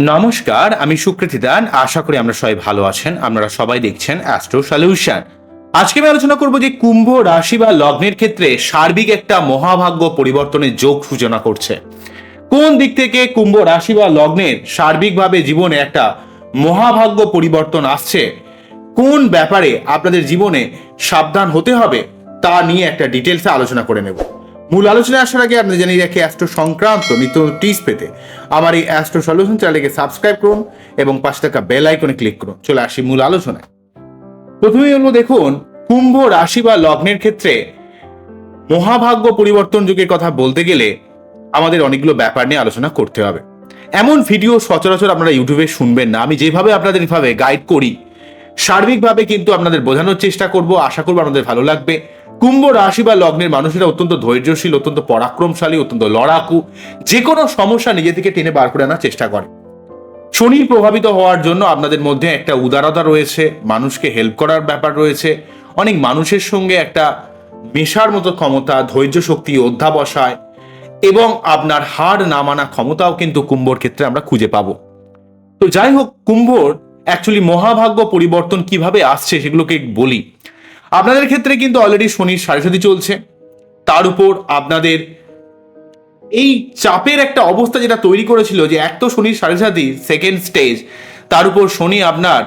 নমস্কার, আমি সুকৃতি দান। আশা করি আমরা সবাই ভালো আছেন। আপনারা সবাই দেখছেন অ্যাস্ট্রো সলিউশন আজকে আমি আলোচনা করব যে কুম্ভ রাশি বা লগ্নের ক্ষেত্রে সার্বিক একটা মহাভাগ্য পরিবর্তনের যোগ সূচনা করছে। কোন দিক থেকে কুম্ভ রাশি বা লগ্নের সার্বিকভাবে জীবনে একটা মহাভাগ্য পরিবর্তন আসছে? কোন ব্যাপারে আপনাদের জীবনে সাবধান হতে হবে? তা নিয়ে একটা ডিটেলসে আলোচনা করে নেব। মূল আলোচনায় আসার আগে আপনি জানিয়ে রাখি অ্যাস্ট্রো সংক্রান্ত নিত্য টিস পেতে আমার এই অ্যাস্ট্রো সলিউশন চ্যানেলকে সাবস্ক্রাইব করুন এবং পাশে থাকা বেল আইকনে ক্লিক করুন। চলে আসি মূল আলোচনায়। প্রথমেই হলো দেখুন, কুম্ভ রাশি বা লগ্নের ক্ষেত্রে মহাভাগ্য পরিবর্তন যুগের কথা বলতে গেলে আমাদের অনেকগুলো ব্যাপার নিয়ে আলোচনা করতে হবে। এমন ভিডিও সচরাচর আপনারা ইউটিউবে শুনবেন না। আমি যেভাবে আপনাদের এভাবে গাইড করি, সার্বিকভাবে কিন্তু আপনাদের বোঝানোর চেষ্টা করব। আশা করব আপনাদের ভালো লাগবে। কুম্ভ রাশি বা লগ্নের মানুষেরা অত্যন্ত ধৈর্যশীল, অত্যন্ত পরাক্রমশালী, অত্যন্ত লড়াকু যে কোনো সমস্যা নিজে থেকে টেনে বার করে আনার চেষ্টা করে। শনির প্রভাবিত হওয়ার জন্য আপনাদের মধ্যে একটা উদারতা রয়েছে, মানুষকে হেল্প করার ব্যাপার রয়েছে, অনেক মানুষের সঙ্গে একটা মেশার মতো ক্ষমতা, ধৈর্য শক্তি অধ্যাবসায় এবং আপনার হার না মানা ক্ষমতাও কিন্তু কুম্ভর ক্ষেত্রে আমরা খুঁজে পাবো। তো যাই হোক, কুম্ভর অ্যাকচুয়ালি মহাভাগ্য পরিবর্তন কীভাবে আসছে সেগুলোকে বলি। আপনাদের ক্ষেত্রে কিন্তু অলরেডি শনির সাড়ে চলছে। তার উপর আপনাদের এই চাপের একটা অবস্থা যেটা তৈরি করেছিল যে এক তো শনির সাড়ে সেকেন্ড স্টেজ তার উপর শনি আপনার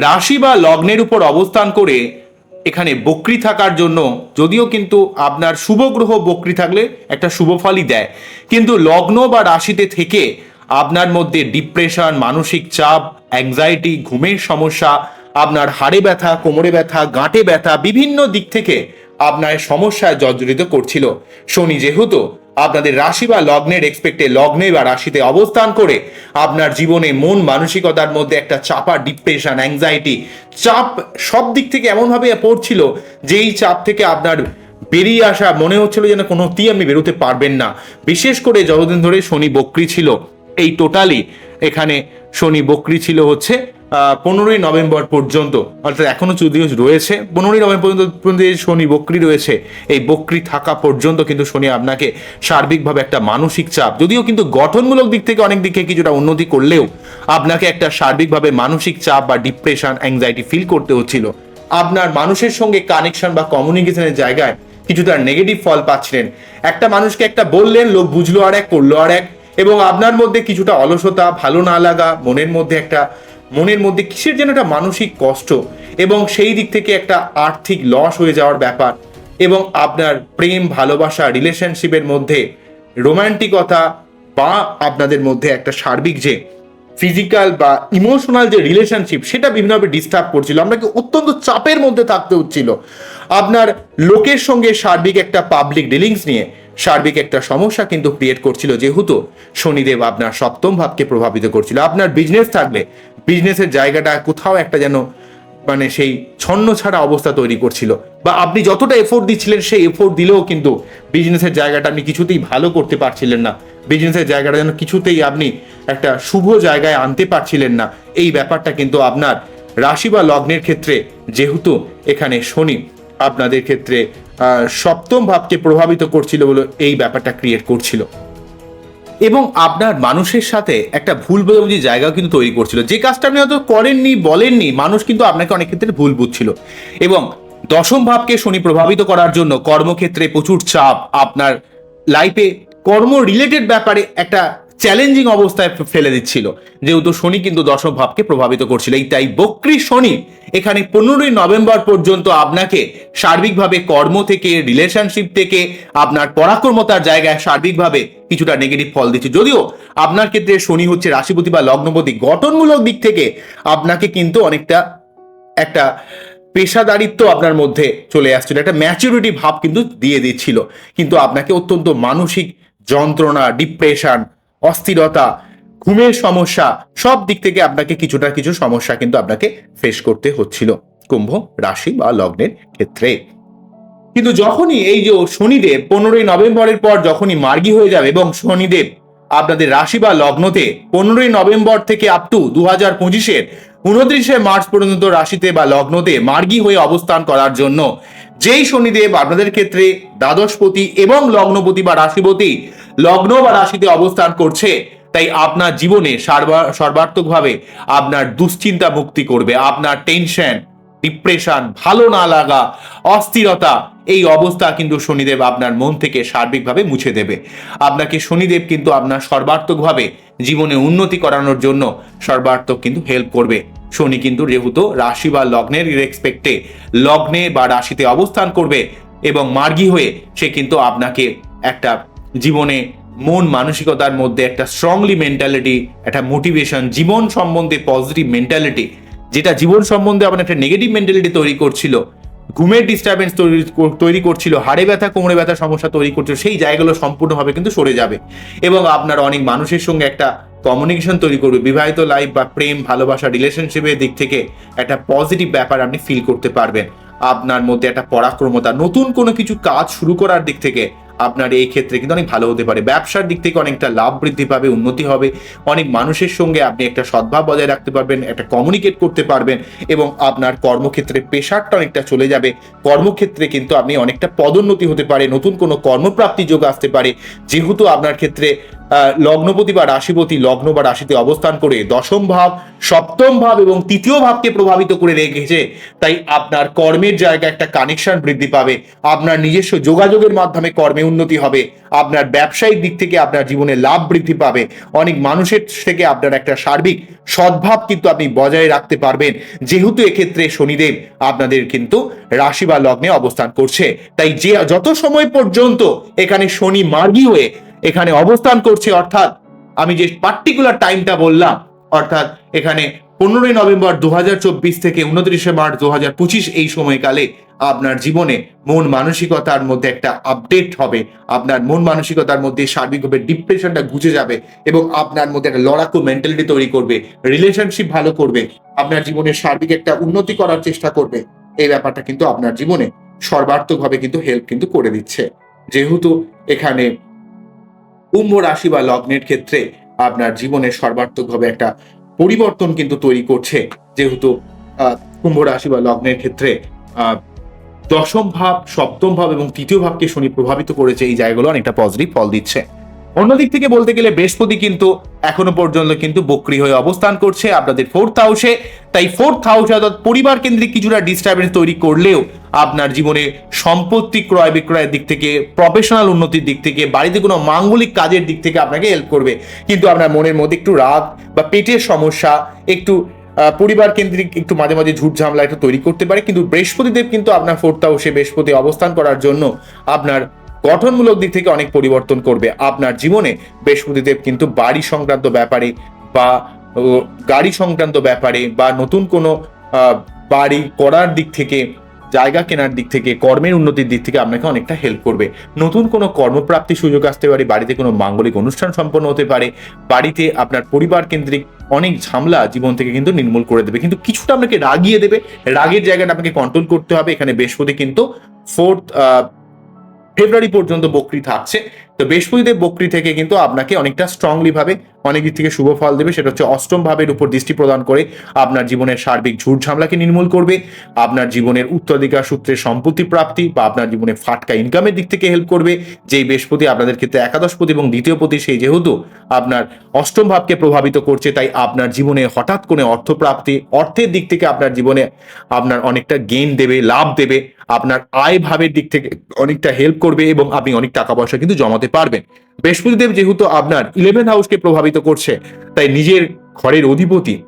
রাশি বা লগ্নের উপর অবস্থান করে এখানে বক্রি থাকার জন্য, যদিও কিন্তু আপনার শুভ গ্রহ বক্রি থাকলে একটা শুভ ফলই দেয়। কিন্তু লগ্ন বা রাশিতে থেকে আপনার মধ্যে ডিপ্রেশন মানসিক চাপ অ্যাংজাইটি ঘুমের সমস্যা আপনার হাড়ে ব্যথা, কোমরে ব্যথা, গাঁটে ব্যথা বিভিন্ন দিক থেকে আপনার সমস্যায় জর্জরিত করছিল। শনি যেহেতু আপনাদের রাশি বা লগ্নের এক্সপেক্টে লগ্নে বা রাশিতে অবস্থান করে, আপনার জীবনে মন মানসিকতার মধ্যে একটা চাপা ডিপ্রেশন অ্যাংজাইটি চাপ সব দিক থেকে এমনভাবে পড়ছিল যে এই চাপ থেকে আপনার বেরিয়ে আসা মনে হচ্ছিল যেন কোনোতেই আপনি বেরোতে পারবেন না। বিশেষ করে যতদিন ধরে শনি বক্রি ছিল, এই টোটালি এখানে শনি বক্রি ছিল হচ্ছে পনেরোই নভেম্বর পর্যন্ত। অর্থাৎ এখনও যদিও রয়েছে, পনেরোই নভেম্বর পর্যন্ত এই শনি বক্রি রয়েছে, এই বক্রি থাকা পর্যন্ত কিন্তু শনি আপনাকে সার্বিকভাবে একটা মানসিক চাপ, যদিও কিন্তু গঠনমূলক দিক থেকে অনেক দিকে কিছুটা উন্নতি করলেও আপনাকে একটা সার্বিকভাবে মানসিক চাপ বা ডিপ্রেশন অ্যাংজাইটি ফিল করতে হচ্ছিল। আপনার মানুষের সঙ্গে কানেকশন বা কমিউনিকেশনের জায়গায় কিছুটা নেগেটিভ ফল পাচ্ছিলেন। একটা মানুষকে একটা বললেন, লোক বুঝলো আর এক, করল আর এক এবং আপনার মধ্যে কিছুটা অলসতা, ভালো না লাগা, মনের মধ্যে একটা, মনের মধ্যে কিসের যেন একটা মানসিক কষ্ট এবং সেই দিক থেকে একটা আর্থিক লস হয়ে যাওয়ার ব্যাপার এবং আপনার প্রেম, ভালোবাসা রিলেশনশিপের মধ্যে রোমান্টিকতা বা আপনাদের মধ্যে একটা সার্বিক যে ফিজিক্যাল বা ইমোশনাল যে রিলেশনশিপ সেটা বিভিন্নভাবে ডিস্টার্ব করছিল। আপনাকে অত্যন্ত চাপের মধ্যে থাকতে হচ্ছিল। আপনার লোকের সঙ্গে সার্বিক একটা পাবলিক ডিলিংস নিয়ে সার্বিক একটা সমস্যা কিন্তু ক্রিয়েট করছিল যেহেতু শনিদেব আপনার সপ্তম ভাবকে প্রভাবিত করছিল। আপনার বিজনেস থাকলে বিজনেসের জায়গাটা কোথাও একটা যেন মানে সেই ছন্ন ছাড়া অবস্থা তৈরি করছিল। বা আপনি যতটা এফোর্ট দিচ্ছিলেন, সেই এফোর্ট দিলেও কিন্তু বিজনেসের জায়গাটা আপনি কিছুতেই ভালো করতে পারছিলেন না। বিজনেসের জায়গাটা যেন কিছুতেই আপনি একটা শুভ জায়গায় আনতে পারছিলেন না। এই ব্যাপারটা কিন্তু আপনার রাশি বা লগ্নের ক্ষেত্রে যেহেতু এখানে শনি, আপনাদের ক্ষেত্রে সপ্তম ভাবকে প্রভাবিত করছিল বলে এই ব্যাপারটা ক্রিয়েট করছিল। এবং আপনার মানুষের সাথে একটা ভুল বোঝাবুঝি জায়গাও কিন্তু তৈরি করছিল। যে কাজটা আপনি হয়তো করেননি, বলেননি, মানুষ কিন্তু আপনাকে অনেক ক্ষেত্রে ভুল বুঝছিল। এবং দশম ভাবকে শনি প্রভাবিত করার জন্য কর্মক্ষেত্রে প্রচুর চাপ। আপনার লাইফে কর্ম রিলেটেড ব্যাপারে একটা চ্যালেঞ্জিং অবস্থায় ফেলে দিচ্ছিল। যেহেতু শনি কিন্তু দশম ভাবকে প্রভাবিত করছিল। এই তাই বক্রি শনি এখানে পনেরোই নভেম্বর পর্যন্ত আপনাকে সার্বিকভাবে কর্ম থেকে রিলেশনশিপ থেকে, আপনার পরাক্রমতার জায়গায় সার্বিকভাবে কিছুটা নেগেটিভ ফল দিচ্ছে। যদিও আপনার ক্ষেত্রে শনি হচ্ছে রাশিপতি বা লগ্নপতি গঠনমূলক দিক থেকে আপনাকে কিন্তু অনেকটা একটা পেশাদারিত্ব আপনার মধ্যে চলে আসছিল। একটা ম্যাচুরিটি ভাব কিন্তু দিয়ে দিচ্ছিল। কিন্তু আপনাকে অত্যন্ত মানসিক যন্ত্রণা ডিপ্রেশন অস্থিরতা, ঘুমের সমস্যা, সব দিক থেকে আপনাকে কিছুটা কিছু সমস্যা কিন্তু আপনাকে ফেস করতে হচ্ছিল কুম্ভ রাশি বা লগ্নের ক্ষেত্রে। কিন্তু যখনই এই যে শনিদেব পনেরোই নভেম্বরের পর যখনই মার্গী হয়ে যাবে এবং শনিদেব আপনাদের রাশি বা লগ্নতে পনেরোই নভেম্বর থেকে আপ টু দু হাজার পঁচিশের উনত্রিশে মার্চ পর্যন্ত রাশিতে বা লগ্নতে মার্গী হয়ে অবস্থান করার জন্য যেই শনিদেব আপনাদের ক্ষেত্রে দ্বাদশপতি এবং লগ্নপতি বা রাশিপতি লগ্ন বা রাশিতে অবস্থান করছে, তাই আপনার জীবনে সর্বা- সর্বাত্মকভাবে আপনার দুশ্চিন্তা মুক্তি করবে, আপনার টেনশন ডিপ্রেশন ভালো না লাগা, অস্থিরতা, এই অবস্থা কিন্তু শনিদেব আপনার মন থেকে সার্বিকভাবে মুছে দেবে। আপনাকে শনিদেব কিন্তু আপনার সর্বার্থকভাবে জীবনে উন্নতি করানোর জন্য সর্বার্থক কিন্তু হেল্প করবে। শনি কিন্তু যেহেতু রাশি বা লগ্নের রেসপেক্টে লগ্নে বা রাশিতে অবস্থান করবে এবং মার্গী হয়ে সে কিন্তু আপনাকে একটা জীবনে মন মানসিকতার মধ্যে একটা স্ট্রংলি মেন্টালিটি একটা মোটিভেশন জীবন সম্বন্ধে পজিটিভ মেন্টালিটি যেটা জীবন সম্বন্ধে আপনার একটা নেগেটিভ মেন্টালিটি তৈরি করছিল, ঘুমের ডিস্টারবেন্স তৈরি তৈরি করছিল, হাড়ে ব্যথা, কোমরে ব্যথা সমস্যা তৈরি করছিল, সেই জায়গাগুলো সম্পূর্ণভাবে কিন্তু সরে যাবে। এবং আপনার অনেক মানুষের সঙ্গে একটা কমিউনিকেশন তৈরি করবে, বিবাহিত লাইফ বা প্রেম, ভালোবাসা রিলেশনশিপের দিক থেকে একটা পজিটিভ ব্যাপার আপনি ফিল করতে পারবেন। আপনার মধ্যে একটা পরাক্রমতা, নতুন কোনো কিছু কাজ শুরু করার দিক থেকে আপনার এই ক্ষেত্রে কিন্তু অনেক ভালো হতে পারে। ব্যবসার দিক থেকে অনেকটা লাভ বৃদ্ধি পাবে, উন্নতি হবে। অনেক মানুষের সঙ্গে আপনি একটা সদ্ভাব বজায় রাখতে পারবেন, একটা কমিউনিকেট করতে পারবেন এবং আপনার কর্মক্ষেত্রে প্রেশারটা অনেকটা চলে যাবে। কর্মক্ষেত্রে কিন্তু আপনি অনেকটা পদোন্নতি হতে পারে, নতুন কোনো কর্মপ্রাপ্তি যোগ আসতে পারে। যেহেতু আপনার ক্ষেত্রে লগ্নপতি বা রাশিপতি লগ্ন বা রাশিতে অবস্থান করে দশম ভাব, সপ্তম ভাব এবং তৃতীয় ভাবকে প্রভাবিত করে রেখেছে, তাই আপনার কর্মের জায়গায় একটা কানেকশন বৃদ্ধি পাবে। আপনার নিজস্ব যোগাযোগের মাধ্যমে কর্মে উন্নতি হবে। আপনার ব্যবসায়িক দিক থেকে আপনার জীবনে লাভ বৃদ্ধি পাবে। অনেক মানুষের থেকে আপনার একটা সার্বিক সদ্ভাব কিন্তু আপনি বজায় রাখতে পারবেন। যেহেতু এক্ষেত্রে শনিদেব আপনাদের কিন্তু রাশি বা লগ্নে অবস্থান করছে। তাই যে যত সময় পর্যন্ত এখানে শনি মার্গী হয়ে এখানে অবস্থান করছে, অর্থাৎ আমি যে পার্টিকুলার টাইমটা বললাম, অর্থাৎ এখানে পনেরোই নভেম্বর দু হাজার চব্বিশ থেকে উনত্রিশে মার্চ দু হাজার পঁচিশ এই সময়কালে আপনার জীবনে মন মানসিকতার মধ্যে একটা আপডেট হবে। আপনার মন মানসিকতার মধ্যে সার্বিকভাবে ডিপ্রেশনটা ঘুচে যাবে এবং আপনার মধ্যে একটা লড়াকু মেন্টালিটি তৈরি করবে রিলেশনশিপ ভালো করবে, আপনার জীবনের সার্বিক একটা উন্নতি করার চেষ্টা করবে। এই ব্যাপারটা কিন্তু আপনার জীবনে সর্বার্থকভাবে কিন্তু হেল্প কিন্তু করে দিচ্ছে। যেহেতু এখানে কুম্ভ রাশি বা লগ্নের ক্ষেত্রে আপনার জীবনে সর্বার্থকভাবে একটা পরিবর্তন কিন্তু তৈরি করছে, যেহেতু কুম্ভ রাশি বা লগ্নের ক্ষেত্রে দশম ভাব, সপ্তম ভাব এবং তৃতীয় ভাবকে শনি প্রভাবিত করেছে, এই জায়গাগুলো অনেকটা পজিটিভ ফল দিচ্ছে। অন্যদিক থেকে বলতে গেলে বৃহস্পতি কিন্তু এখনও পর্যন্ত কিন্তু বক্রি হয়ে অবস্থান করছে, আপনাদের ফোর্থ হাউসে তাই ফোর্থ হাউসে অর্থাৎ পরিবার কেন্দ্রিক কিছুটা ডিস্টারবেন্স তৈরি করলেও আপনার জীবনে সম্পত্তি ক্রয় বিক্রয়ের দিক থেকে প্রফেশনাল উন্নতির দিক থেকে, বাড়িতে কোনো মাঙ্গলিক কাজের দিক থেকে আপনাকে হেল্প করবে। কিন্তু আপনার মনের মধ্যে একটু রাগ বা পেটের সমস্যা, একটু পরিবার কেন্দ্রিক একটু মাঝে মাঝে ঝুট ঝামেলা একটু তৈরি করতে পারে। কিন্তু বৃহস্পতিদেব কিন্তু আপনার ফোর্থ হাউসে বৃহস্পতি অবস্থান করার জন্য আপনার গঠনমূলক দিক থেকে অনেক পরিবর্তন করবে। আপনার জীবনে বৃহস্পতিদেব কিন্তু বাড়ি সংক্রান্ত ব্যাপারে বা গাড়ি সংক্রান্ত ব্যাপারে বা নতুন কোনো বাড়ি করার দিক থেকে জায়গা কেনার দিক থেকে, কর্মের উন্নতির দিক থেকে আপনাকে অনেকটা হেল্প করবে। নতুন কোনো কর্মপ্রাপ্তি সুযোগ আসতে পারে, বাড়িতে কোনো মাঙ্গলিক অনুষ্ঠান সম্পন্ন হতে পারে, বাড়িতে আপনার পরিবার কেন্দ্রিক অনেক ঝামেলা জীবন থেকে কিন্তু নির্মূল করে দেবে। কিন্তু কিছুটা আপনাকে রাগিয়ে দেবে। রাগের জায়গাটা আপনাকে কন্ট্রোল করতে হবে। এখানে বৃহস্পতি কিন্তু ফোর্থ ফেব্রুয়ারি পর্যন্ত বকরি থাকছে। তো বৃহস্পতিদেব বকরি থেকে কিন্তু আপনাকে অনেকটা স্ট্রংলি ভাবে অনেক দিক থেকে শুভ ফল দেবে। সেটা হচ্ছে অষ্টম ভাবের উপর দৃষ্টি প্রদান করে আপনার জীবনের সার্বিক ঝুট ঝামলাকে নির্মূল করবে। আপনার জীবনের উত্তরাধিকার সূত্রে সম্পত্তি প্রাপ্তি বা আপনার জীবনে ফাটকা ইনকামের দিক থেকে হেল্প করবে। যেই বৃহস্পতি আপনাদের ক্ষেত্রে একাদশপতি এবং দ্বিতীয় পতি, সেই যেহেতু আপনার অষ্টম ভাবকে প্রভাবিত করছে, তাই আপনার জীবনে হঠাৎ করে অর্থপ্রাপ্তি, অর্থের দিক থেকে আপনার জীবনে আপনার অনেকটা গেইন দেবে, লাভ দেবে। আপনার আয় ভাবের দিক থেকে অনেকটা হেল্প করবে এবং আপনি অনেক টাকা পয়সা কিন্তু জমাতে পারবেন। বৃহস্পতিদেব যেহেতু আপনার ইলেভেন হাউসকে প্রভাবিত করছে, তাই নিজের ঘরের অধিপতি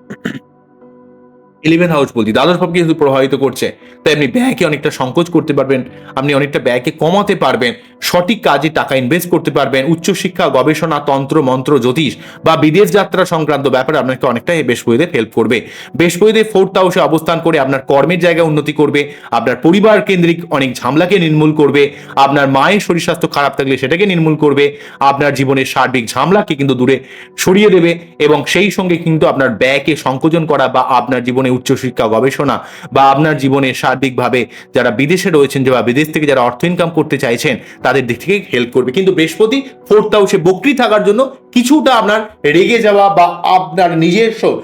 ইলেভেন হাউস বলছি দ্বাদশ ভাবকে যেহেতু প্রভাবিত করছে। তাই আপনি ব্যয়কে অনেকটা সংকোচ করতে পারবেন, আপনি অনেকটা ব্যয়কে কমাতে পারবেন। সঠিক কাজে টাকা ইনভেস্ট করতে পারবেন। উচ্চশিক্ষা, গবেষণা, তন্ত্র, মন্ত্র, জ্যোতিষ বা বিদেশ যাত্রা সংক্রান্ত ব্যাপারে আপনাকে অনেকটা এই বৃহস্পতিদের হেল্প করবে বৃহস্পতিদের ফোর্থ হাউসে অবস্থান করে আপনার কর্মের জায়গায় উন্নতি করবে, আপনার পরিবার কেন্দ্রিক অনেক ঝামলাকে নির্মূল করবে, আপনার মায়ের শরীর স্বাস্থ্য খারাপ থাকলে সেটাকে নির্মূল করবে, আপনার জীবনের সার্বিক ঝামলাকে কিন্তু দূরে সরিয়ে দেবে এবং সেই সঙ্গে কিন্তু আপনার ব্যয়কে সংকোচন করা বা আপনার জীবনে উচ্চশিক্ষা, গবেষণা বা আপনার জীবনে সার্বিকভাবে যারা বিদেশে রয়েছেন বা বিদেশ থেকে যারা অর্থ ইনকাম করতে চাইছেন, তাদের দিক থেকে হেল্প করবে। কিন্তু বৃহস্পতি ফোর্থ হাউসে বকরি থাকার জন্য কিছুটা আপনার রেগে যাওয়া বা আপনার নিজস্ব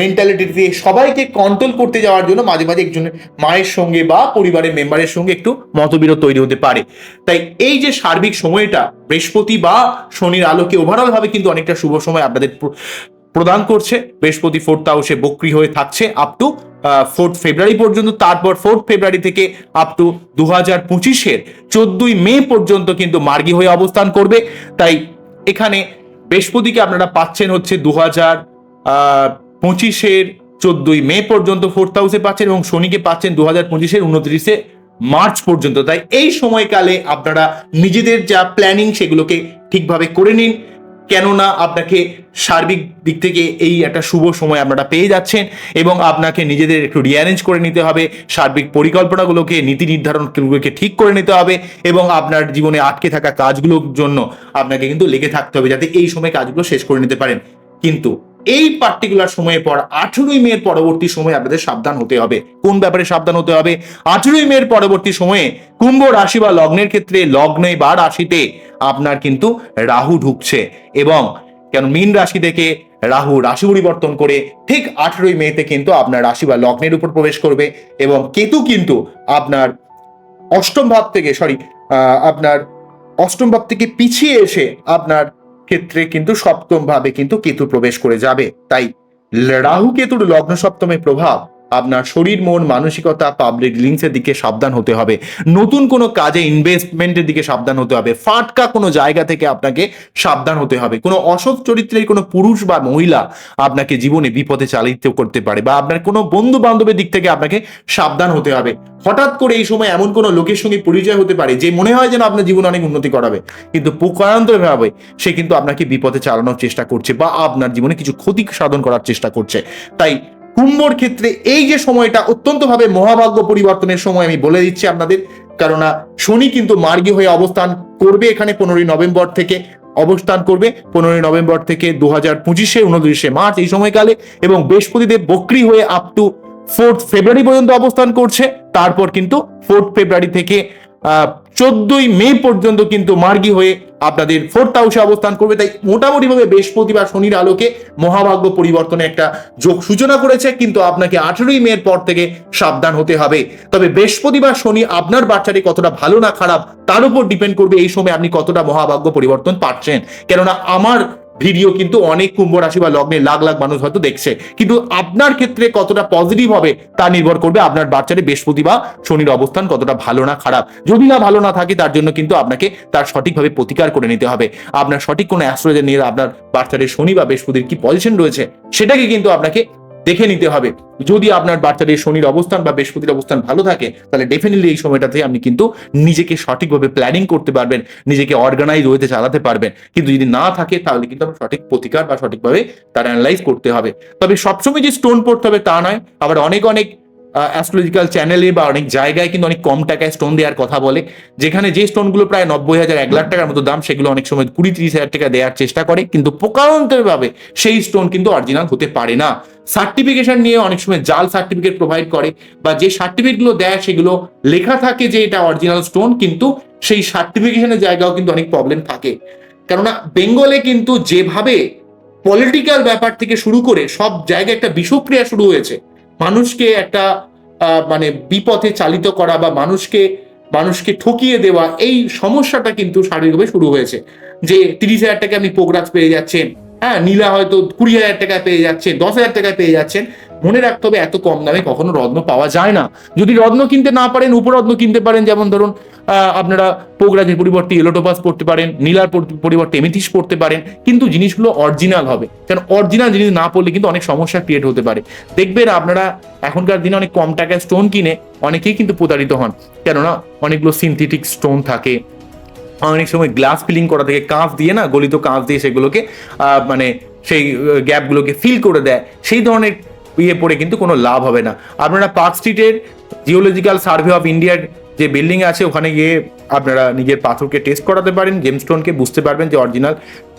মেন্টালিটি দিয়ে সবাইকে কন্ট্রোল করতে যাওয়ার জন্য মাঝে মাঝে একজনের মায়ের সঙ্গে বা পরিবারের মেম্বারের সঙ্গে একটু মতবিরোধ তৈরি হতে পারে। তাই এই যে সার্বিক সময়টা বৃহস্পতি বা শনির আলোকে ওভারঅল ভাবে কিন্তু অনেকটা শুভ সময় আপনাদের প্রদান করছে। বৃহস্পতি ফোর্থ হাউসে বক্রি হয়ে থাকছে আপ টু ফোর্থ ফেব্রুয়ারি পর্যন্ত, তারপর ফোর্থ ফেব্রুয়ারি থেকে আপ টু দু হাজার পঁচিশের চোদ্দই মে পর্যন্ত কিন্তু মার্গী হয়ে অবস্থান করবে। তাই এখানে বৃহস্পতিকে আপনারা পাচ্ছেন হচ্ছে দু হাজার পঁচিশের চোদ্দই মে পর্যন্ত ফোর্থ হাউসে পাচ্ছেন এবং শনিকে পাচ্ছেন দু হাজার পঁচিশের উনত্রিশে মার্চ পর্যন্ত। তাই এই সময়কালে আপনারা নিজেদের যা প্ল্যানিং সেগুলোকে ঠিকভাবে করে নিন। কেননা আপনাকে সার্বিক দিক থেকে এই একটা শুভ সময় আপনারা পেয়ে যাচ্ছেন এবং আপনাকে নিজেদের একটু রিঅ্যারেঞ্জ করে নিতে হবে, সার্বিক পরিকল্পনাগুলোকে, নীতি নির্ধারণগুলোকে ঠিক করে নিতে হবে এবং আপনার জীবনে আটকে থাকা কাজগুলোর জন্য আপনাকে কিন্তু লেগে থাকতে হবে যাতে এই সময় কাজগুলো শেষ করে নিতে পারেন। কিন্তু এই পার্টিকুলার সময়ের পর, আঠেরোই মের পরবর্তী সময়ে আপনাদের সাবধান হতে হবে। কোন ব্যাপারে সাবধান হতে হবে? আঠেরোই মের পরবর্তী সময়ে কুম্ভ রাশি বা লগ্নের ক্ষেত্রে লগ্নে বা রাশিতে আপনার কিন্তু রাহু ঢুকছে এবং কেন মীন রাশি থেকে রাহু রাশি পরিবর্তন করে ঠিক আঠেরোই মেতে কিন্তু আপনার রাশি বা লগ্নের উপর প্রবেশ করবে এবং কেতু কিন্তু আপনার অষ্টম ভাব থেকে সরি আপনার অষ্টম ভাব থেকে পিছিয়ে এসে আপনার ক্ষেত্রে কিন্তু সপ্তম ভাবে কিন্তু কেতু প্রবেশ করে যাবে। তাই রাহু কেতুর লগ্ন সপ্তমে প্রভাব আপনার শরীর, মন, মানসিকতা পাবলিক লিঙ্কসের দিকে সাবধান হতে হবে। নতুন কোনো কাজে ইনভেস্টমেন্টের দিকে সাবধান হতে হবে। ফাটকা কোনো জায়গা থেকে আপনাকে সাবধান হতে হবে। কোনো অসৎ চরিত্রের কোনো পুরুষ বা মহিলা আপনাকে জীবনে বিপদে চালিত করতে পারে বা আপনার কোনো বন্ধু বান্ধবের দিক থেকে আপনাকে সাবধান হতে হবে। হঠাৎ করে এই সময় এমন কোনো লোকের সঙ্গে পরিচয় হতে পারে যে মনে হয় যেন আপনার জীবন অনেক উন্নতি করাবে। কিন্তু প্রকারান্তরভাবে সে কিন্তু আপনাকে বিপদে চালানোর চেষ্টা করছে বা আপনার জীবনে কিছু ক্ষতি সাধন করার চেষ্টা করছে। তাই কুম্ভর ক্ষেত্রে এই যে সময়টা অত্যন্তভাবে মহাভাগ্য পরিবর্তনের সময় আমি বলে দিচ্ছি আপনাদের। কেননা শনি কিন্তু মার্গী হয়ে অবস্থান করবে এখানে পনেরোই নভেম্বর থেকে। অবস্থান করবে পনেরোই নভেম্বর থেকে দু হাজার পঁচিশে, উনত্রিশে মার্চ এই সময়কালে এবং বৃহস্পতিদেব বক্রি হয়ে আপ টু ফোর্থ ফেব্রুয়ারি পর্যন্ত অবস্থান করছে। তারপর কিন্তু ফোর্থ ফেব্রুয়ারি থেকে চোদ্দই মে পর্যন্ত কিন্তু মার্গী হয়ে আপনাদের ফোর্থ হাউসে অবস্থান করবে। তাই মোটামুটিভাবে বৃহস্পতি বা শনির আলোকে মহাভাগ্য পরিবর্তনে একটা যোগ সূচনা করেছে, কিন্তু আপনাকে আঠেরোই মের পর থেকে সাবধান হতে হবে। তবে বৃহস্পতি বা শনি আপনার বাচ্চাটি কতটা ভালো না খারাপ, তার উপর ডিপেন্ড করবে এই সময় আপনি কতটা মহাভাগ্য পরিবর্তন পাচ্ছেন। কেননা আমার ভিডিও কিন্তু অনেক কুম্ভ রাশি বা লগ্নে লাখ লাখ মানুষ হয়তো দেখছে। কিন্তু আপনার ক্ষেত্রে কতটা পজিটিভ হবে তা নির্ভর করবে আপনার বাচ্চারে বৃহস্পতি বা শনির অবস্থান কতটা ভালো না খারাপ। যদি না ভালো না থাকে তার জন্য কিন্তু আপনাকে তার সঠিকভাবে প্রতিকার করে নিতে হবে। আপনার সঠিক কোনো অ্যাস্ট্রোলজার নিয়ে আপনার বাচ্চাদের শনি বা বৃহস্পতির কি পজিশন রয়েছে সেটাকে কিন্তু আপনাকে দেখে নিতে হবে। যদি আপনার বাচ্চাদের শনির অবস্থান বা বৃহস্পতির অবস্থান ভালো থাকে, তাহলে ডেফিনেটলি এই সময়টাতে আপনি কিন্তু নিজেকে সঠিকভাবে প্ল্যানিং করতে পারবেন, নিজেকে অর্গানাইজ হয়েতে চালাতে পারবেন। কিন্তু যদি না থাকে, তাহলে কিন্তু আপনার সঠিক প্রতিকার বা সঠিকভাবে তার অ্যানালাইজ করতে হবে। তবে সবসময় যে স্টোন পড়তে হবে তা নয়, আবার অনেক অনেক অ্যাস্ট্রোলজিক্যাল চ্যানেলে বা অনেক জায়গায় কিন্তু অনেক কম টাকায় স্টোন দেওয়ার কথা বলে, যেখানে যে স্টোনগুলো প্রায় নব্বই হাজার, এক লাখ টাকার মতো দাম, সেগুলো অনেক সময় কুড়ি তিরিশ হাজার টাকা দেওয়ার চেষ্টা করে, কিন্তু প্রকারান্তরভাবে সেই স্টোন কিন্তু অরিজিনাল হতে পারে না। সার্টিফিকেশন নিয়ে অনেক সময় জাল সার্টিফিকেট প্রোভাইড করে, বা যে সার্টিফিকেটগুলো দেয়, সেগুলো লেখা থাকে যে এটা অরিজিনাল স্টোন কিন্তু সেই সার্টিফিকেশনের জায়গাও কিন্তু অনেক প্রবলেম থাকে। কেননা বেঙ্গলে কিন্তু যেভাবে পলিটিক্যাল ব্যাপার থেকে শুরু করে সব জায়গায় একটা বিষক্রিয়া শুরু হয়েছে মানুষকে একটা মানে বিপথে চালিত করা বা মানুষকে মানুষকে ঠকিয়ে দেওয়া, এই সমস্যাটা কিন্তু শারীরিকভাবে শুরু হয়েছে। যে তিরিশ হাজার টাকা আপনি পোগ্রাজ পেয়ে যাচ্ছেন হ্যাঁ নীলা হয়তো কুড়ি হাজার টাকায় পেয়ে যাচ্ছে দশ হাজার টাকায় পেয়ে যাচ্ছেন। মনে রাখতে হবে, এত কম দামে কখনো রত্ন পাওয়া যায় না। যদি রত্ন কিনতে না পারেন উপরত্ন কিনতে পারেন, যেমন ধরুন আপনারা পোগরাজের পরিবর্তে এলোটোপাস পড়তে পারেন, নীলার পরিবর্তে এমিথিস পড়তে পারেন, কিন্তু জিনিসগুলো অরিজিনাল হবে। কারণ অরিজিনাল জিনিস না পড়লে কিন্তু অনেক সমস্যা ক্রিয়েট হতে পারে। দেখবেন আপনারা এখনকার দিনে অনেক কম টাকায় স্টোন কিনে, অনেকেই কিন্তু প্রতারিত হন। কেননা, অনেকগুলো সিনথেটিক স্টোন থাকে অনেক সময় গ্লাস ফিলিং করা থেকে কাঁচ দিয়ে না গলিত কাঁচ দিয়ে সেগুলোকে মানে সেই গ্যাপগুলোকে ফিল করে দেয়, সেই ধরনের ইয়ে পড়ে কিন্তু কোনো লাভ হবে না। আপনারা পার্ক স্ট্রিটের জিওলজিক্যাল সার্ভে অফ ইন্ডিয়ার যে বিল্ডিং আছে, ওখানে গিয়ে আপনারা নিজের পাথরকে টেস্ট করাতে পারেন জেম স্টোনকে বুঝতে পারবেন যে অরিজিনাল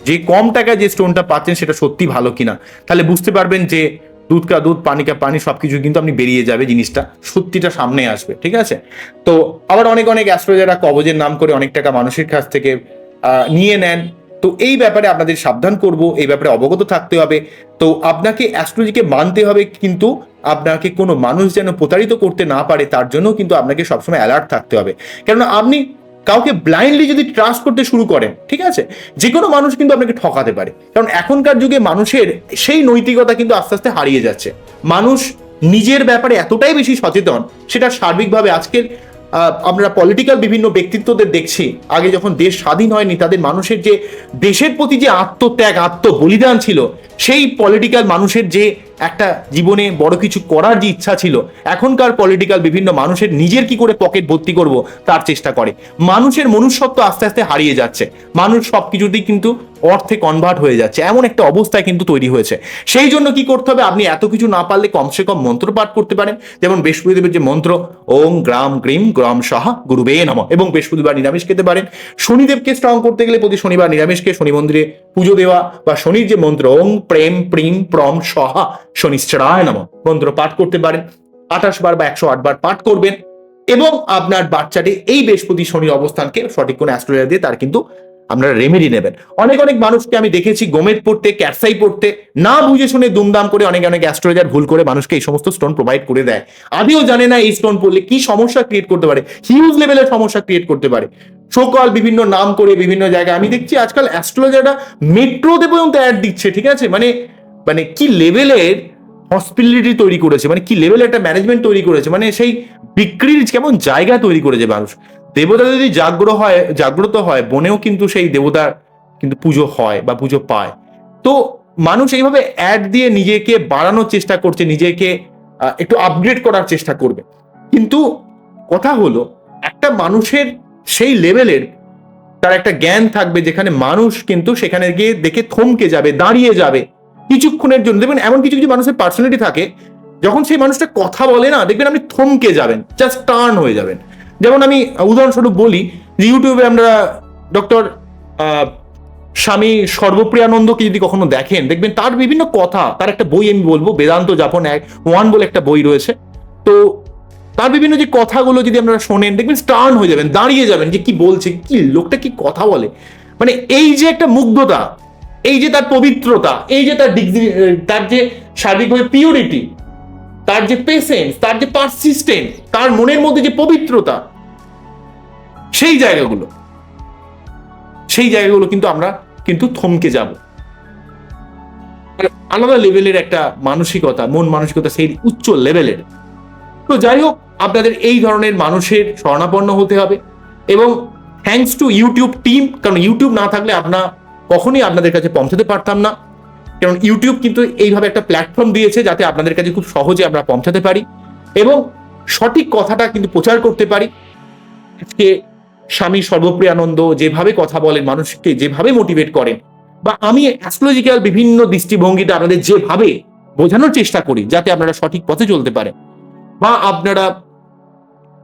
যে কম টাকায় যে স্টোনটা পাচ্ছেন সেটা সত্যি ভালো কিনা। তাহলে বুঝতে পারবেন যে দুধ কা দুধ, পানি কা পানি, সবকিছু কিন্তু আপনি বেরিয়ে যাবে জিনিসটা। সত্যিটা সামনে আসবে, ঠিক আছে? তো আবার অনেক অনেক অ্যাস্ট্রোলজাররা কবজের নাম করে অনেক টাকা মানুষের কাছ থেকে নিয়ে নেন। তো এই ব্যাপারে আপনাদের সাবধান করব, এই ব্যাপারে অবগত থাকতে হবে। তো আপনাকে অ্যাস্ট্রোলজিকে মানতে হবে, কিন্তু আপনাকে কোনো মানুষ যেন প্রতারিত করতে না পারে, তার জন্য কিন্তু আপনাকে সবসময় অ্যালার্ট থাকতে হবে। কেননা আপনি কাউকে ব্লাইন্ডলি যদি ট্রাস্ট করতে শুরু করেন ঠিক আছে? যে কোনো মানুষ কিন্তু আপনাকে ঠকাতে পারে। কারণ এখনকার যুগে মানুষের সেই নৈতিকতা কিন্তু আস্তে আস্তে হারিয়ে যাচ্ছে। মানুষ নিজের ব্যাপারে এতটাই বেশি সচেতন, সেটা সার্বিকভাবে আজকের আমরা পলিটিক্যাল বিভিন্ন ব্যক্তিত্বদের দেখছি। আগে যখন দেশ স্বাধীন হয়নি, তাদের মানুষের যে দেশের প্রতি যে আত্মত্যাগ আত্ম বলিদান ছিল, সেই পলিটিক্যাল মানুষের যে একটা জীবনে বড় কিছু করার যে ইচ্ছা ছিল, এখনকার পলিটিক্যাল বিভিন্ন মানুষের নিজের কি করে পকেট ভর্তি করব তার চেষ্টা করে। মানুষের মনুষ্যত্ব আস্তে আস্তে হারিয়ে যাচ্ছে। মানুষ সবকিছুতেই কিন্তু অর্থে কনভার্ট হয়ে যাচ্ছে। এমন একটা অবস্থায় কিন্তু তৈরি হয়েছে। সেই জন্য কি করতে হবে? আপনি এত কিছু না পারলে কমসে কম মন্ত্র পাঠ করতে পারেন। যেমন বৃহস্পতিদেবের যে মন্ত্র ওং গ্রাম গ্রিম গ্রাম সাহা গুরুবে নম এবং বৃহস্পতিবার নিরামিষ খেতে পারেন। শনিদেবকে স্ট্রং করতে গেলে প্রতি শনিবার নিরামিষকে শনি মন্দিরে পুজো দেওয়া বা শনির যে মন্ত্র ওং প্রেম প্রিম প্রম সহা শনিশ্চরায় নম মন্ত্র পাঠ করতে পারেন। আঠাশ বার বা একশো আট বার পাঠ করবেন এবং আপনার বাচ্চাটি এই বৃহস্পতি শনির অবস্থানকে সঠিক কোনো অ্যাস্ট্রোলজি দিয়ে তার কিন্তু আপনারা রেমেডি নেবেন। অনেক অনেক মানুষকে আমি দেখেছি গোমেদ পড়তে ক্যাটসাই পড়তে, না বুঝে শুনে দুমদাম করে অনেক অনেক অ্যাস্ট্রোলজার ভুল করে মানুষকে এই সমস্ত স্টোন প্রোভাইড করে দেয়। আদিও জানে না এই স্টোন পড়লে কি সমস্যা ক্রিয়েট করতে পারে হিউজ লেভেলের সমস্যা ক্রিয়েট করতে পারে। সকল বিভিন্ন নাম করে বিভিন্ন জায়গায় আমি দেখছি আজকাল অ্যাস্ট্রোলজাররা মেট্রোতে পর্যন্ত অ্যাড দিচ্ছে, ঠিক আছে? মানে মানে কি লেভেলের হসপিটালিটি তৈরি করেছে? মানে কি লেভেলের একটা ম্যানেজমেন্ট তৈরি করেছে? মানে সেই বিক্রির কেমন জায়গা তৈরি করেছে মানুষ? দেবতা যদি জাগ্র হয়, জাগ্রত হয়, বনেও কিন্তু সেই দেবতার কিন্তু পুজো হয় বা পুজো পায়। তো মানুষ এইভাবে অ্যাড দিয়ে নিজেকে বাড়ানোর চেষ্টা করছে, নিজেকে একটু আপগ্রেড করার চেষ্টা করবে। কিন্তু কথা হলো, একটা মানুষের সেই লেভেলের তার একটা জ্ঞান থাকবে যেখানে মানুষ কিন্তু সেখানে গিয়ে দেখে থমকে যাবে, দাঁড়িয়ে যাবে। কিছুক্ষণের জন্য। দেখবেন এমন কিছু কিছু মানুষের পার্সোনালিটি থাকে, যখন সেই মানুষটা কথা বলে না, দেখবেন আপনি থমকে যাবেন জাস্ট টার্ন হয়ে যাবেন। যেমন আমি উদাহরণস্বরূপ বলি যে ইউটিউবে আমরা ডক্টর স্বামী সর্বপ্রিয়ানন্দকে যদি কখনো দেখেন, দেখবেন তার বিভিন্ন কথা, তার একটা বই আমি বলব, বেদান্ত যাপন এক, ওয়ান বলে একটা বই রয়েছে। তো তার বিভিন্ন যে কথাগুলো যদি আপনারা শোনেন, দেখবেন স্টার্ন হয়ে যাবেন, দাঁড়িয়ে যাবেন যে কি বলছে, কি লোকটা কি কথা বলে। মানে এই যে একটা মুগ্ধতা এই যে তার পবিত্রতা, এই যে তার ডিগ্রি তার যে সার্বিকভাবে পিওরিটি তার যে পেশেন্স তার যে পারসিস্টেন্ট তার মনের মধ্যে যে পবিত্রতা, সেই জায়গাগুলো সেই জায়গাগুলো কিন্তু আমরা কিন্তু থমকে যাব। আলাদা লেভেলের একটা মানসিকতা, মন মানসিকতা সেই উচ্চ লেভেলের। তো যাই হোক, আপনাদের এই ধরনের মানুষের শরণাপন্ন হতে হবে এবং থ্যাঙ্কস টু ইউটিউব টিম কারণ ইউটিউব না থাকলে আপনার কখনোই আপনাদের কাছে পৌঁছাতে পারতাম না। কারণ ইউটিউব কিন্তু এইভাবে একটা প্ল্যাটফর্ম দিয়েছে যাতে আপনাদের কাছে খুব সহজে আমরা পৌঁছাতে পারি এবং সঠিক কথাটা কিন্তু প্রচার করতে পারি। আজকে স্বামী সর্বপ্রিয়ানন্দ যেভাবে কথা বলেন, মানুষকে যেভাবে মোটিভেট করেন বা আমি অ্যাস্ট্রোলজিক্যাল বিভিন্ন দৃষ্টিভঙ্গিতে আপনাদের যেভাবে বোঝানোর চেষ্টা করি যাতে আপনারা সঠিক পথে চলতে পারে বা আপনারা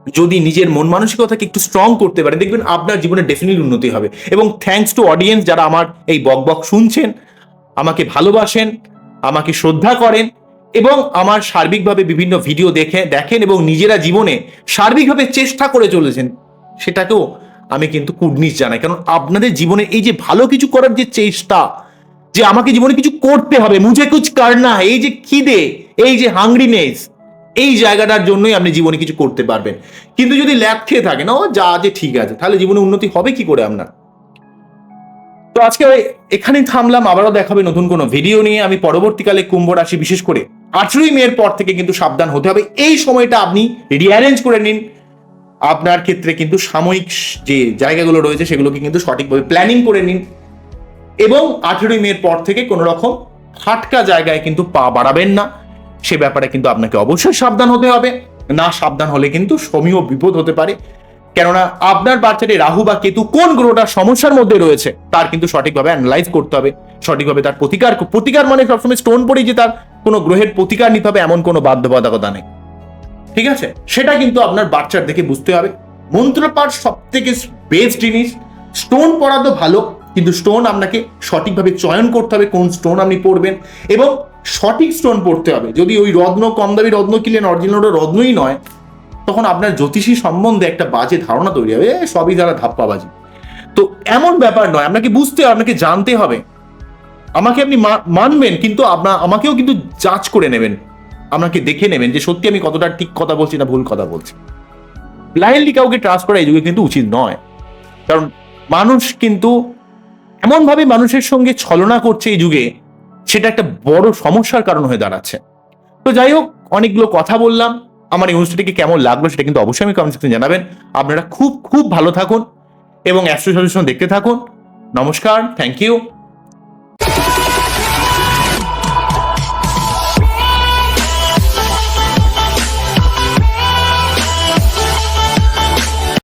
যদি নিজের মন মানসিকতাকে একটু স্ট্রং করতে পারেন, দেখবেন আপনার জীবনে ডেফিনেটলি উন্নতি হবে। এবং থ্যাংকস টু অডিয়েন্স যারা আমার এই বক বক শুনছেন, আমাকে ভালোবাসেন, আমাকে শ্রদ্ধা করেন এবং আমার সার্বিকভাবে বিভিন্ন ভিডিও দেখে, দেখেন এবং নিজেরা জীবনে সার্বিকভাবে চেষ্টা করে চলেছেন, সেটাকেও আমি কিন্তু কুর্নিশ জানাই। কারণ আপনাদের জীবনে এই যে ভালো কিছু করার যে চেষ্টা, যে আমাকে জীবনে কিছু করতে হবে, মুঝে কুছ করনা এই যে খিদে, এই যে হাংরিনেস এই জায়গাটার জন্যই আপনি জীবনে কিছু করতে পারবেন। কিন্তু যদি ল্যাব খেয়ে থাকেন, ও, যা আছে ঠিক আছে, তাহলে জীবনে উন্নতি হবে কি করে আপনার? তো আজকে এখানেই থামলাম, আবারও দেখাবে নতুন কোনো ভিডিও নিয়ে। আমি পরবর্তীকালে কুম্ভ রাশি, বিশেষ করে আঠেরোই মেয়ের পর থেকে কিন্তু সাবধান হতে হবে। এই সময়টা আপনি রিঅ্যারেঞ্জ করে নিন। আপনার ক্ষেত্রে কিন্তু সাময়িক যে জায়গাগুলো রয়েছে, সেগুলোকে কিন্তু সঠিকভাবে প্ল্যানিং করে নিন। এবং আঠেরোই মেয়ের পর থেকে কোনো রকম ফাটকা জায়গায় কিন্তু পা বাড়াবেন না। সে ব্যাপারে কিন্তু আপনাকে অবশ্যই সাবধান হতে হবে। না সাবধান হলে কিন্তু সমীহ বিপদ হতে পারে। কেননা আপনার বাচ্চাটি রাহু বা কেতু কোন গ্রহটার সমস্যার মধ্যে রয়েছে, তার কিন্তু সঠিকভাবে অ্যানালাইজ করতে হবে। সঠিকভাবে তার প্রতিকার প্রতিকার মানে সবসময় স্টোন পড়েই যে তার কোনো গ্রহের প্রতিকার নিতে হবে এমন কোনো বাধ্যবাধকতা নেই। ঠিক আছে? সেটা কিন্তু আপনার বাচ্চার দেখে বুঝতে হবে। মন্ত্রপাঠ সব থেকে বেস্ট জিনিস স্টোন পড়া তো ভালো, কিন্তু স্টোন আপনাকে সঠিকভাবে চয়ন করতে হবে কোন স্টোন আপনি পড়বেন। এবং সঠিক স্টোন পড়তে হবে। যদি ওই রত্ন কম দামি রত্ন কিনলেন অরিজিনাল ওটা রত্নই নয়, তখন আপনার জ্যোতিষী সম্বন্ধে একটা বাজে ধারণা তৈরি হবে সবই যারা ধাপ্পাবাজি। তো এমন ব্যাপার নয়, আপনাকে বুঝতে, আপনাকে জানতে হবে। আমাকে আপনি মানবেন, কিন্তু আপনার আমাকেও কিন্তু যাচ করে নেবেন। আপনাকে দেখে নেবেন যে সত্যি আমি কতটা ঠিক কথা বলছি না ভুল কথা বলছি। ব্লাইন্ডলি কাউকে ট্রাস্ট করা এই যুগে কিন্তু উচিত নয়। কারণ মানুষ কিন্তু এমনভাবে মানুষের সঙ্গে ছলনা করছে এই যুগে সেটা একটা বড় সমস্যার কারণ হয়ে দাঁড়াচ্ছে। তো যাই হোক, অনেকগুলো কথা বললাম। আমার ইউনিভার্সিটিকে কেমন লাগল সেটা কিন্তু অবশ্যই আমি কমেন্ট সেকশনে জানাবেন। আপনারা খুব খুব ভালো থাকুন এবং অ্যাস্ট্রো দেখতে থাকুন। নমস্কার থ্যাংক ইউ